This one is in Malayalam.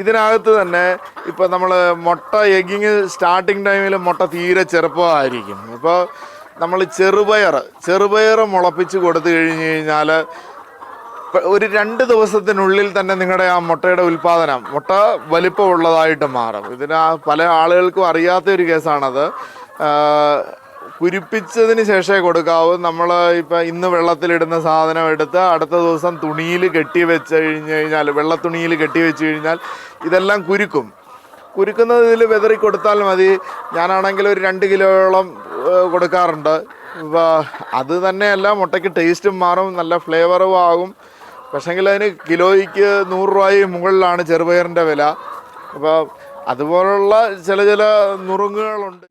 ഇതിനകത്ത് തന്നെ ഇപ്പം നമ്മൾ മുട്ട എഗ്ഗിങ് സ്റ്റാർട്ടിങ് ടൈമിൽ മുട്ട തീരെ ചെറുപ്പമായിരിക്കും. അപ്പോൾ നമ്മൾ ചെറുപയർ ചെറുപയർ മുളപ്പിച്ച് കൊടുത്തു കഴിഞ്ഞ് കഴിഞ്ഞാൽ ഒരു രണ്ട് ദിവസത്തിനുള്ളിൽ തന്നെ നിങ്ങളുടെ ആ മുട്ടയുടെ ഉൽപ്പാദനം മുട്ട വലിപ്പമുള്ളതായിട്ട് മാറും. ഇതിന് പല ആളുകൾക്കും അറിയാത്ത ഒരു കേസാണത്. കുരിപ്പിച്ചതിന് ശേഷമേ കൊടുക്കാവൂ. നമ്മൾ ഇപ്പം ഇന്ന് വെള്ളത്തിലിടുന്ന സാധനം എടുത്ത് അടുത്ത ദിവസം തുണിയിൽ കെട്ടി വെച്ച് കഴിഞ്ഞ് കഴിഞ്ഞാൽ വെള്ളത്തുണിയിൽ കെട്ടി വെച്ച് കഴിഞ്ഞാൽ ഇതെല്ലാം കുരുക്കും. കുരുക്കുന്നത് ഇതിൽ വെതറി കൊടുത്താൽ മതി. ഞാനാണെങ്കിൽ ഒരു രണ്ട് കിലോയോളം കൊടുക്കാറുണ്ട്. അത് തന്നെയല്ല മുട്ടയ്ക്ക് ടേസ്റ്റും മാറും നല്ല ഫ്ലേവറും ആകും. പക്ഷെങ്കിൽ അതിന് കിലോയ്ക്ക് നൂറ് രൂപയും മുകളിലാണ് ചെറുപയറിന്റെ വില. അപ്പോൾ അതുപോലുള്ള ചില ചില നുറുങ്ങുകളുണ്ട്.